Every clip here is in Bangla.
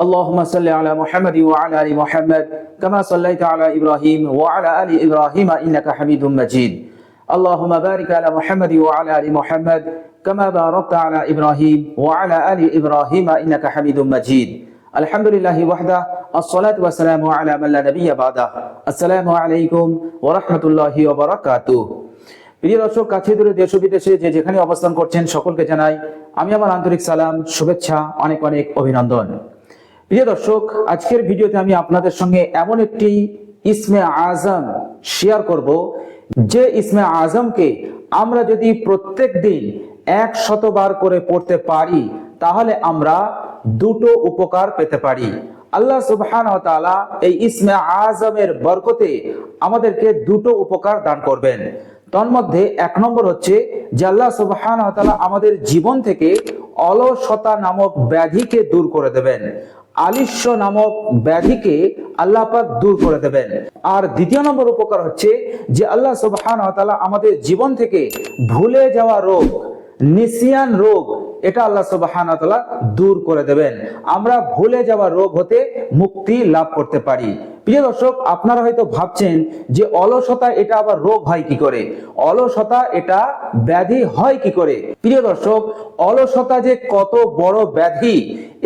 اللهم صل على محمد وعلى ال محمد كما صليت على ابراهيم وعلى ال ابراهيم انك حميد مجيد اللهم بارك على محمد وعلى ال محمد كما باركت على ابراهيم وعلى ال ابراهيم انك حميد مجيد الحمد لله وحده الصلاة والسلام على من لا نبي بعده السلام عليكم ورحمة الله وبركاته প্রিয় দর্শক কাছে দূরে দেশ ও বিদেশে যে যেখানে অবস্থান করছেন সকলকে জানাই আমি আমার আন্তরিক সালাম শুভেচ্ছা অনেক অনেক অভিনন্দন প্রিয় দর্শক, আজকের ভিডিওতে আমি আপনাদের সঙ্গে এমন একটি ইসমে আজম শেয়ার করব, যে ইসমে আজমকে আমরা যদি প্রত্যেক দিন এক শতবার করে পড়তে পারি, তাহলে আমরা দুটো উপকার পেতে পারি। আল্লাহ সুবহান এই ইসমে আজমের বরকতে আমাদেরকে দুটো উপকার দান করবেন। তন্মধ্যে এক নম্বর হচ্ছে যে আল্লাহ সুবহান আমাদের জীবন থেকে অলসতা নামক ব্যাধিকে দূর করে দেবেন। আলিস্য নামক ব্যাধিকে আল্লাহ পাক দূর করে দেবেন। আর দ্বিতীয় নম্বর উপকার হচ্ছে যে আল্লাহ সুবহান আমাদের জীবন থেকে ভুলে যাওয়া রোগ, নিসিয়ান রোগ, এটা আল্লাহ সুবহান দূর করে দেবেন। আমরা ভুলে যাওয়া রোগ হতে মুক্তি লাভ করতে পারি। প্রিয় দর্শক, আপনারা হয়তো ভাবছেন যে অলসতা এটা আবার রোগ হয় কি করে? অলসতা এটা ব্যাধি হয় কি করে? প্রিয় দর্শক, অলসতা যে কত বড় ব্যাধি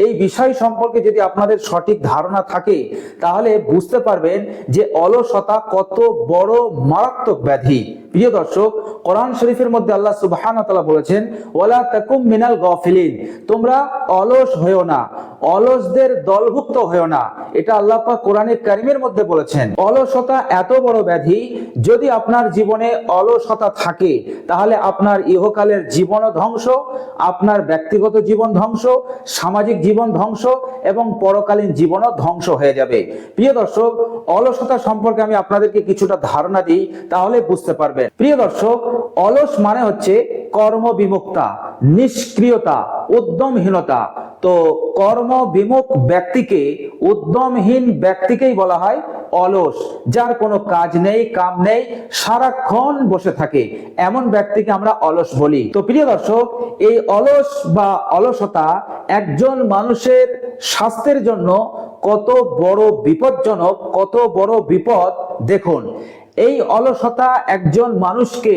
এই বিষয় সম্পর্কে যদি আপনাদের সঠিক ধারণা থাকে, তাহলে বুঝতে পারবেন যে অলসতা কত বড় মারাত্মক ব্যাধি। প্রিয় দর্শক, কোরআন শরীফের মধ্যে আল্লাহ সুবহান বলেছেন, ওয়ালা তাকুম মিনাল গফিলিন তোমরা অলস হয়েও না, অলসদের দলভুক্ত হয়েও না। এটা আল্লাহ কোরআনের কারিমের মধ্যে বলেছেন। অলসতা এত বড় ব্যাধি, যদি আপনার জীবনে অলসতা থাকে, তাহলে আপনার ইহকালের জীবনও ধ্বংস, আপনার ব্যক্তিগত জীবন ধ্বংস, সামাজিক জীবন ধ্বংস, এবং পরকালীন জীবনও ধ্বংস হয়ে যাবে। প্রিয় দর্শক, অলসতা সম্পর্কে আমি আপনাদেরকে কিছুটা ধারণা দিই, তাহলে বুঝতে পারবেন। প্রিয় দর্শক, অলস মানে হচ্ছে কর্মবিমুক্তা, নিষ্ক্রিয়তা, উদ্যমহীনতা। তো কর্ম বিমুখ ব্যক্তিকে, উদ্যমহীন ব্যক্তিকেই বলা হয় অলস। যার কোনো কাজ নেই, কাম নেই, সারাক্ষণ বসে থাকে। এমন ব্যক্তিকে আমরা অলস বলি। তো প্রিয় দর্শক, এই অলস বা অলসতা একজন মানুষের স্বাস্থ্যের জন্য কত বড় বিপজ্জনক, কত বড় বিপদ, দেখুন। এই অলসতা একজন মানুষকে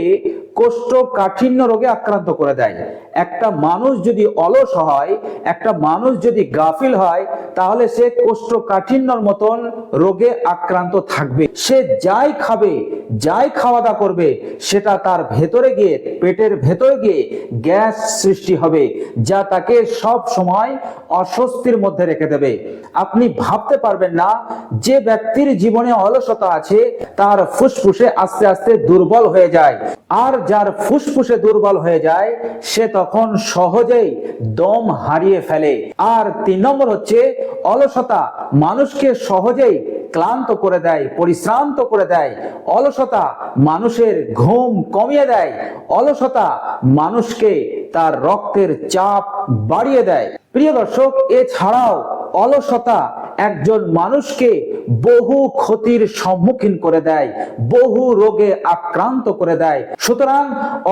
কোষ্ঠ কাঠিন্য রোগে আক্রান্ত করে দেয়। একটা মানুষ যদি অলস হয়, একটা মানুষ যদি গাফিল হয়, তাহলে সে কোষ্ঠ কাঠিন্যর মতন রোগে আক্রান্ত থাকবে। সে যাই খাবে, যাই খাওয়া দাওয়া করবে, সেটা তার ভেতরে গিয়ে, পেটের ভেতরে গিয়ে গ্যাস সৃষ্টি হবে, যা তাকে সব সময় অস্বস্তির মধ্যে রেখে দেবে। আপনি ভাবতে পারবেন না, যে ব্যক্তির জীবনে অলসতা আছে, তার ফুসফুসে আস্তে আস্তে দুর্বল হয়ে যায়। আর যার ফুসফুসে দুর্বল হয়ে যায়, সে তখন সহজেই দম হারিয়ে ফেলে। আর তিন নম্বর হচ্ছে, অলসতা মানুষকে সহজেই ক্লান্ত করে দেয়, পরিশ্রান্ত করে দেয়। অলসতা মানুষের ঘুম কমিয়ে দেয়। অলসতা মানুষকে তার রক্তের চাপ বাড়িয়ে দেয়। প্রিয় দর্শক, এছাড়াও অলসতা একজন মানুষকে বহু ক্ষতির সম্মুখীন করে দেয়, বহু রোগে আক্রান্ত করে দেয়। সুতরাং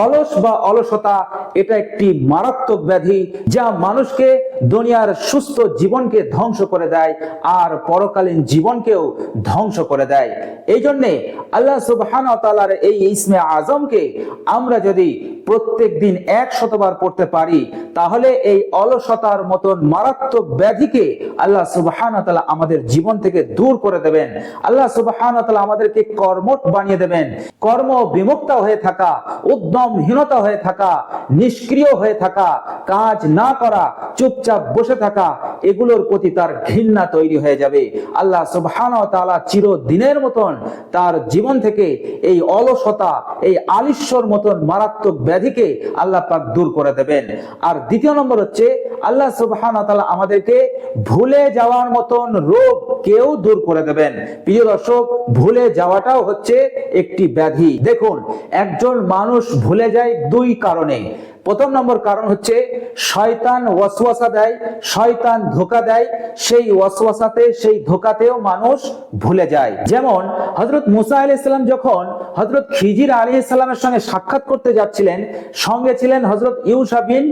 অলস বা অলসতা এটা একটি মারাত্মক ব্যাধি যা মানুষকে দুনিয়ার সুস্থ জীবনকে ধ্বংস করে দেয় আর পরকালীন জীবনকেও ধ্বংস করে দেয়। এই জন্যে আল্লাহ সুবহান তালার এই ইসমে আজমকে আমরা যদি প্রত্যেক দিন এক শতবার পড়তে পারি, তাহলে এই অলসতার মতন মারাত্মক ব্যাধিকে আল্লাহ সুবহান তালা আমাদের জীবন থেকে দূর করে দেবেন। আল্লাহ সুবহান তালা আমাদেরকে কর্মট বানিয়ে দেবেন। কর্ম বিমুক্ত হয়ে থাকা, উদ্যমহীনতা হয়ে থাকা, নিষ্ক্রিয় হয়ে থাকা, কাজ না করা চুপচাপ বসে থাকা, এগুলোর প্রতি তার ঘৃণা তৈরি হয়ে যাবে। আল্লাহ সুবহান তালা চিরদিনের মতন তার জীবন থেকে এই অলসতা, এই আলিস্যর মতন মারাত্মক ব্যাধিকে আল্লাহ পাক দূর করে দেবেন। আর দ্বিতীয় নম্বর হচ্ছে, আল্লাহ সুবহান তালা আমাদেরকে ভুলে যাওয়ার মতন রোগ কেউ দূর করে দেবেন। প্রিয় দর্শক, ভুলে যাওয়াটাও হচ্ছে একটি ব্যাধি। দেখুন, একজন মানুষ ভুলে যায় দুই কারণে। প্রথম নম্বর কারণ হচ্ছে শয়তান ওয়াসওয়াসা দেয়, শয়তান ধোকা দেয়, সেই ওয়াসওয়াসাতে, সেই ধোকাতেও মানুষ ভুলে যায়। যেমন হজরত মুসা আলি ইসলাম যখন হজরত খিজির আলী ইসলামের সঙ্গে সাক্ষাৎ করতে যাচ্ছিলেন, সঙ্গে ছিলেন হজরত ইউসা বিন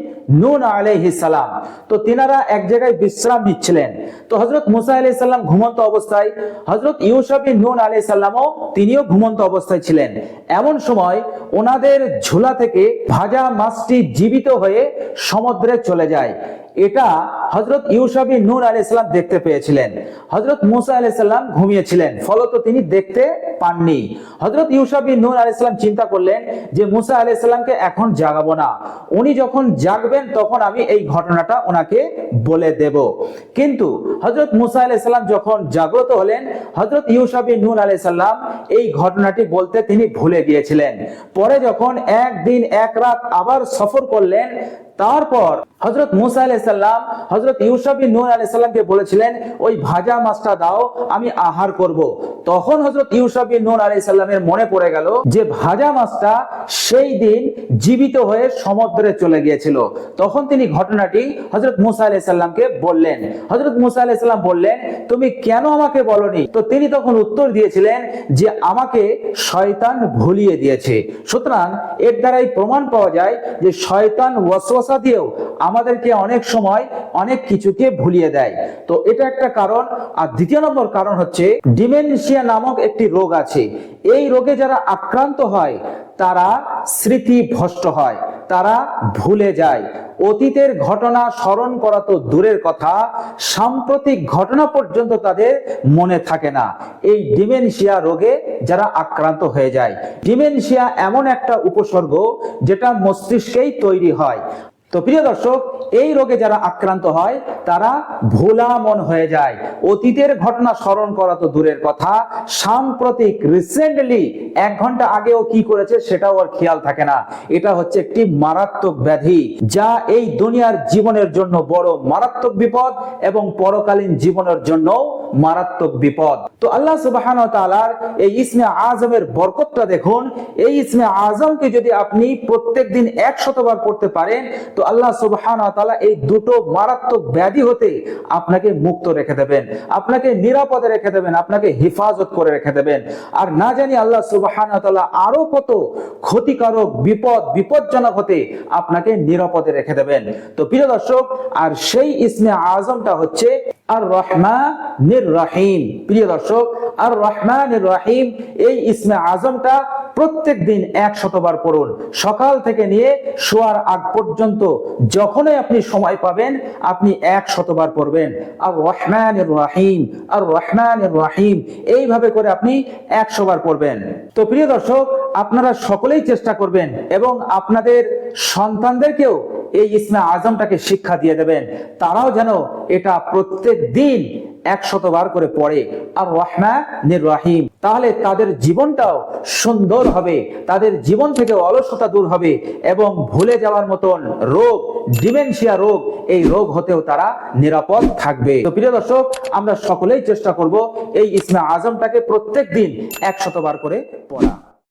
নুন আলাইহিস সালাম। তো তিনারা এক জায়গায় বিশ্রাম নিচ্ছিলেন। তো হজরত মুসা আলি সাল্লাম ঘুমন্ত অবস্থায় হজরত ইউসা বিন নুন আলি সাল্লামও তিনিও ঘুমন্ত অবস্থায় ছিলেন। এমন সময় ওনাদের ঝোলা থেকে ভাজা মাছটি জীবিত হয়ে সমুদ্রে চলে যায়। এটা হজরত ইউসাবি নূর আলী ইসলাম দেখতে পেয়েছিলেন। হজরত মুসা আলি সাল্লাম ঘুমিয়েছিলেন, ফলত তিনি দেখতে পাননি। হজরত ইউসাবি নূর আলী ইসলাম চিন্তা করলেন যে মুসা আলি সাল্লামকে এখন জাগাবো না। উনি যখন জাগবেন তখন আমি এই ঘটনাটা ওনাকে বলে দেব। কিন্তু হজরত মুসা আলি সাল্লাম যখন জাগ্রত হলেন হজরত ইউসাবি নূর আলি সাল্লাম এই ঘটনাটি বলতে তিনি ভুলে গিয়েছিলেন। পরে যখন একদিন, এক রাত আবার সফর করলেন, তারপর হজরত মুসা আলাইসাল্লাম হজরত ইউসাফি নূর আলাইসাল্লামকে বলেছিলেন, ওই ভাজা মাছটা দাও, আমি আহার করব। তখন হজরত ইউসাফি নূর আলাইসাল্লামের মনে পড়ে গেল যে ভাজা মাছটা সেই দিন জীবিত হয়ে সমুদ্রে চলে গিয়েছিল। তখন তিনি ঘটনাটি হজরত মুসা আলাইসাল্লামকে বললেন। হজরত মুসা আলাইসাল্লাম বললেন, তুমি কেন আমাকে বলনি? তো তিনি তখন উত্তর দিয়েছিলেন যে, আমাকে শয়তান ভুলিয়ে দিয়েছে। সুতরাং এর দ্বারাই প্রমাণ পাওয়া যায় যে শয়তান ওয়াসওয়াসা দিয়েও আমাদেরকে অনেক সময় অনেক কিছুকে ভুলিয়ে দেয়। তো এটা একটা কারণ। আর দ্বিতীয় নম্বর কারণ হচ্ছে, ডিমেনশিয়া নামক একটি রোগ আছে। এই রোগে যারা আক্রান্ত হয়, তারা স্মৃতি ভ্রষ্ট হয়, তারা ভুলে যায়। অতীতের ঘটনা স্মরণ করা তো দূরের কথা, সাম্প্রতিক ঘটনা পর্যন্ত তাদের মনে থাকে না। এই ডিমেনশিয়া রোগে যারা আক্রান্ত হয়ে যায়। ডিমেনশিয়া এমন একটা উপসর্গ, যেটা মস্তিষ্কেই তৈরি হয়। তো প্রিয় দর্শক, এই রোগে যারা আক্রান্ত হয়, তারা ভোলা মন হয়ে যায়। অতীতের ঘটনা স্মরণ করা তো দূরের কথা। সাম্প্রতিক রিসেন্টলি এক ঘণ্টা আগেও কি করেছে সেটাও আর খেয়াল থাকে না। এটা হচ্ছে একটি মারাত্মক ব্যাধি, যা এই দুনিয়ার জীবনের জন্য বড় মারাত্মক বিপদ এবং পরকালীন জীবনের জন্য মারাত্মক বিপদ। তো আল্লাহ সুবাহান তালার এই ইসমে আজমের বরকতটা দেখুন। এই ইসমে আজমকে যদি আপনি প্রত্যেক দিন একশতবার পড়তে পারেন, তো আল্লাহ সুবহান তাআলা এই দুটো মারাত্মক ব্যাধি হতে আপনাকে মুক্ত রেখে দেবেন, আপনাকে নিরাপদে রেখে দেবেন, আপনাকে হেফাজত করে রেখে দেবেন। আর না জানি আল্লাহ সুবহান তাআলা আরও কত ক্ষতিকারক বিপদ, বিপজ্জনক হতে আপনাকে নিরাপদে রেখে দেবেন। তো প্রিয় দর্শক, আর সেই ইসমে আজমটা হচ্ছে আর রহমানির রহিম। প্রিয় দর্শক আর রহমানির রহিম, এই ইসমে আজমটা প্রত্যেক দিন এক শতবার পড়ুন। সকাল থেকে নিয়ে শোয়ার আগ পর্যন্ত যখনই আপনি সময় পাবেন, আপনি এক শতবার পড়বেন। আর রহমান রাহিম আর রহমান রাহিম। এইভাবে করে আপনি একশোবার পড়বেন। তো প্রিয় দর্শক, আপনারা সকলেই চেষ্টা করবেন এবং আপনাদের সন্তানদেরকেও এই ইসমে আজমটাকে শিক্ষা দিয়ে দেবেন। তারাও যেন এটা প্রত্যেক দিন একশতবার করে পড়ে আর রহমান রাহিম তাহলে তাদের জীবনটাও সুন্দর হবে, তাদের জীবন থেকে অলসতা দূর হবে এবং ভুলে যাওয়ার মতন রোগ, ডিমেনশিয়া রোগ, এই রোগ হতেও তারা নিরাপদ থাকবে। তো প্রিয় দর্শক, আমরা সকলেই চেষ্টা করব এই ইসমে আজমটাকে প্রত্যেক দিন একশতবার করে পড়া।